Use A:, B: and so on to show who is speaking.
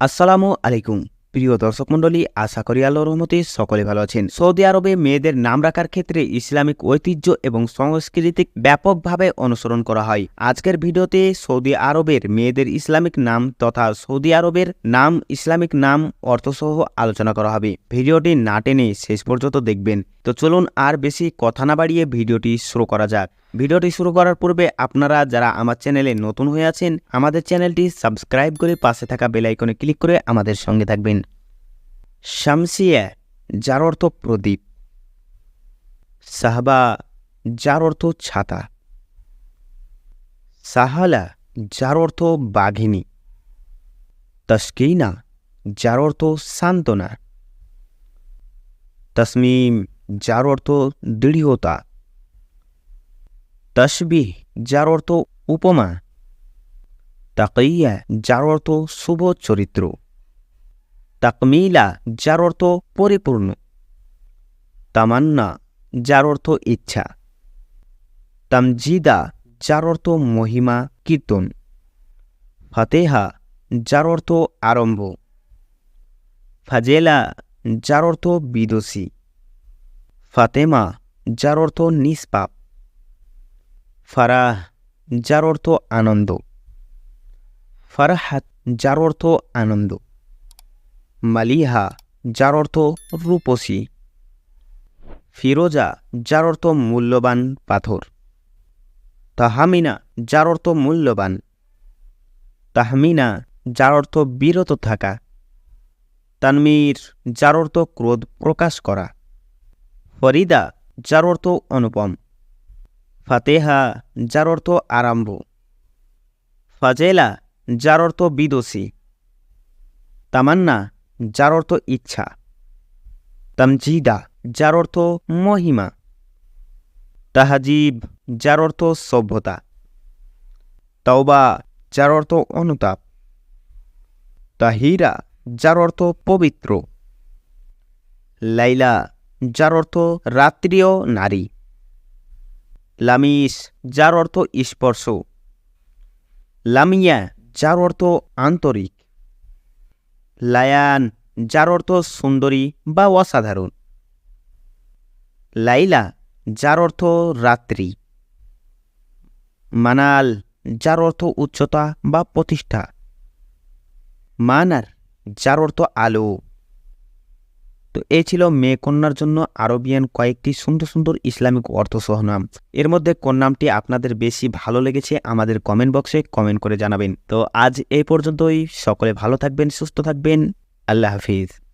A: আসসালামু আলাইকুম। প্রিয় দর্শক মণ্ডলী, আশা করি আল্লাহর রহমতে সকলে ভালো আছেন। সৌদি আরবে মেয়েদের নাম রাখার ক্ষেত্রে ইসলামিক ঐতিহ্য এবং সংস্কৃতিক ব্যাপকভাবে অনুসরণ করা হয়। আজকের ভিডিওতে সৌদি আরবের মেয়েদের ইসলামিক নাম তথা সৌদি আরবের নাম ইসলামিক নাম অর্থসহ আলোচনা করা হবে। ভিডিওটি না টেনে শেষ পর্যন্ত দেখবেন। তো চলুন আর বেশি কথা না বাড়িয়ে ভিডিওটি শুরু করা যাক। ভিডিওটি শুরু করার পূর্বে আপনারা যারা আমার চ্যানেলে নতুন হয়ে আছেন, আমাদের চ্যানেলটি সাবস্ক্রাইব করে পাশে থাকা বেল আইকনে ক্লিক করে আমাদের সঙ্গে থাকবেন। শামসিয়া, যার অর্থ প্রদীপ। সাহবা, যার অর্থ ছাতা। সাহালা, যার অর্থ বাঘিনী। তস্কিনা, যার অর্থ সান্ত্বনা। তসমিম, যার অর্থ দৃঢ়তা। তসবিহ, যার অর্থ উপমা। তাকইয়া, যার অর্থ শুভ চরিত্র। তাকমিলা, যার অর্থ পরিপূর্ণ। তামান্না, যার অর্থ ইচ্ছা। তামজিদা, যার অর্থ মহিমা, কীর্তন। ফাতেহা, যার অর্থ আরম্ভ। ফাজেলা, যার অর্থ বিদোষী। ফাতেমা, যার অর্থ নিষ্পাপ। ফারাহ যার অর্থ আনন্দ ফারাহাত যার অর্থ আনন্দ মালিহা যার অর্থ রূপসী ফিরোজা যার অর্থ মূল্যবান পাথর তাহামিনা যার অর্থ মূল্যবান তাহমিনা যার অর্থ বিরত থাকা তানমির যার অর্থ ক্রোধ প্রকাশ করা ফরিদা যার অর্থ অনুপম ফাতেহা যার অর্থ আরম্ভ। ফাজেলা যার অর্থ বিদোষী তামান্না যার অর্থ ইচ্ছা। তামজিদা যার অর্থ মহিমা। তাহাজিব যার অর্থ সভ্যতা। তওবা যার অর্থ অনুতাপ। তাহিরা যার অর্থ পবিত্র। লাইলা যার অর্থ রাত্রিয় নারী। লামিস, যার অর্থ স্পর্শ। লামিয়া, যার অর্থ আন্তরিক। লায়ান, যার অর্থ সুন্দরী বা অসাধারণ। লাইলা, যার অর্থ রাত্রি। মানাল, যার অর্থ উচ্চতা বা প্রতিষ্ঠা। মানার, যার অর্থ আলো। তো এই ছিল মেয়ে কন্যার জন্য আরবিয়ান কয়েকটি সুন্দর সুন্দর ইসলামিক অর্থসহ নাম এর মধ্যে কোন নামটি আপনাদের বেশি ভালো লেগেছে আমাদের কমেন্ট বক্সে কমেন্ট করে জানাবেন। তো আজ এই পর্যন্তই। সকলে ভালো থাকবেন, সুস্থ থাকবেন। আল্লাহ হাফিজ।